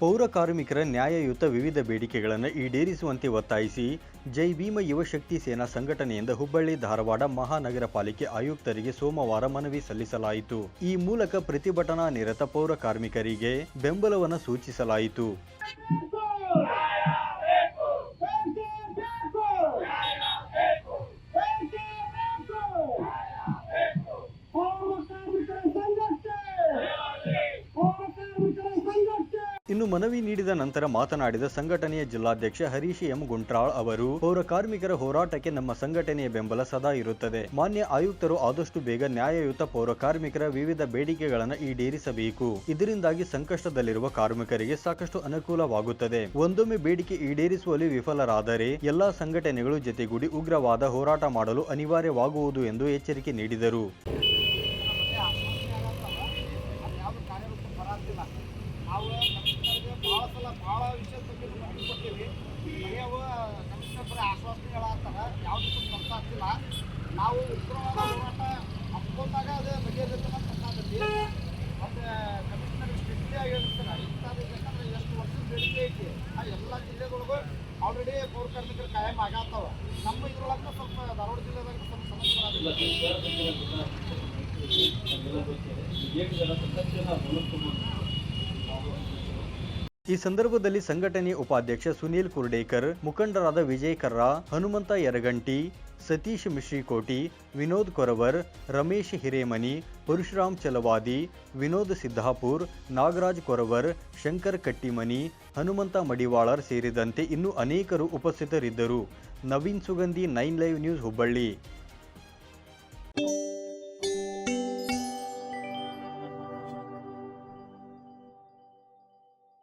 ಪೌರ ಕಾರ್ಮಿಕರ ನ್ಯಾಯಯುತ ವಿವಿಧ ಬೇಡಿಕೆಗಳನ್ನು ಈಡೇರಿಸುವಂತೆ ಒತ್ತಾಯಿಸಿ ಜೈ ಭೀಮ ಯುವಶಕ್ತಿ ಸೇನಾ ಸಂಘಟನೆಯಿಂದ ಹುಬ್ಬಳ್ಳಿ ಧಾರವಾಡ ಮಹಾನಗರ ಪಾಲಿಕೆ ಆಯುಕ್ತರಿಗೆ ಸೋಮವಾರ ಮನವಿ ಸಲ್ಲಿಸಲಾಯಿತು. ಈ ಮೂಲಕ ಪ್ರತಿಭಟನಾ ನಿರತ ಪೌರ ಕಾರ್ಮಿಕರಿಗೆ ಬೆಂಬಲವನ್ನು ಸೂಚಿಸಲಾಯಿತು. ಇನ್ನು ಮನವಿ ನೀಡಿದ ನಂತರ ಮಾತನಾಡಿದ ಸಂಘಟನೆಯ ಜಿಲ್ಲಾಧ್ಯಕ್ಷ ಹರೀಶ್ ಎಂ ಗುಂಟ್ರಾಳ್ ಅವರು, ಪೌರ ಕಾರ್ಮಿಕರ ಹೋರಾಟಕ್ಕೆ ನಮ್ಮ ಸಂಘಟನೆಯ ಬೆಂಬಲ ಸದಾ ಇರುತ್ತದೆ. ಮಾನ್ಯ ಆಯುಕ್ತರು ಆದಷ್ಟು ಬೇಗ ನ್ಯಾಯಯುತ ಪೌರ ಕಾರ್ಮಿಕರ ವಿವಿಧ ಬೇಡಿಕೆಗಳನ್ನು ಈಡೇರಿಸಬೇಕು. ಇದರಿಂದಾಗಿ ಸಂಕಷ್ಟದಲ್ಲಿರುವ ಕಾರ್ಮಿಕರಿಗೆ ಸಾಕಷ್ಟು ಅನುಕೂಲವಾಗುತ್ತದೆ. ಒಂದೊಮ್ಮೆ ಬೇಡಿಕೆ ಈಡೇರಿಸುವಲ್ಲಿ ವಿಫಲರಾದರೆ ಎಲ್ಲಾ ಸಂಘಟನೆಗಳು ಜತೆಗೂಡಿ ಉಗ್ರವಾದ ಹೋರಾಟ ಮಾಡಲು ಅನಿವಾರ್ಯವಾಗುವುದು ಎಂದು ಎಚ್ಚರಿಕೆ ನೀಡಿದರು. ಆಶ್ವಾಸನೆಗಳಾಗ್ತಾರ ಸ್ಪರ್ಶ ಆಗ್ತಿಲ್ಲ ನಾವು ಉಗ್ರವಾದ ಹೋರಾಟ ಹಮ್ಮಿಕೊಂಡಾಗ ಅದು ಅಂತ ಗೊತ್ತಾಗತ್ತಿ ಮತ್ತು ಕಮಿಷನರ್ ಸ್ಟ್ರಿಕ್ಟ್ಲಿ ಆಗಿರ್ತಾರೆ ಇಂಥದ್ದು ಯಾಕಂದ್ರೆ ಎಷ್ಟು ವರ್ಷದ ಬೇಡಿಕೆ ಐತಿ ಆ ಎಲ್ಲ ಜಿಲ್ಲೆಗಳಿಗೂ ಆಲ್ರೆಡಿ ಪೌರ ಕಾರ್ಮಿಕರು ಕಾಯಂ ಆಗತ್ತಾವ ನಮ್ಮ ಇದ್ರೊಳಗೆ ಸ್ವಲ್ಪ ಧಾರವಾಡ ಜಿಲ್ಲೆದಾಗ ಸ್ವಲ್ಪ ಸಮಸ್ಯೆ ಬರಾತಿಲ್ಲ ಈ ಸಂದರ್ಭದಲ್ಲಿ ಸಂಘಟನೆ ಉಪಾಧ್ಯಕ್ಷ ಸುನೀಲ್ ಕುರ್ಡೇಕರ್, ಮುಖಂಡರಾದ ವಿಜಯ್ ಕರ್ರಾ, ಹನುಮಂತ ಯರಗಂಟಿ, ಸತೀಶ್ ಮಿಶ್ರಿಕೋಟಿ, ವಿನೋದ್ ಕೊರವರ್, ರಮೇಶ್ ಹಿರೇಮನಿ, ಪರಶುರಾಮ್ ಚಲವಾದಿ, ವಿನೋದ್ ಸಿದ್ದಾಪುರ್, ನಾಗರಾಜ್ ಕೊರವರ್, ಶಂಕರ್ ಕಟ್ಟಿಮನಿ, ಹನುಮಂತ ಮಡಿವಾಳರ್ ಸೇರಿದಂತೆ ಇನ್ನೂ ಅನೇಕರು ಉಪಸ್ಥಿತರಿದ್ದರು. Naveen Sugandhi, nine live news Hubballi.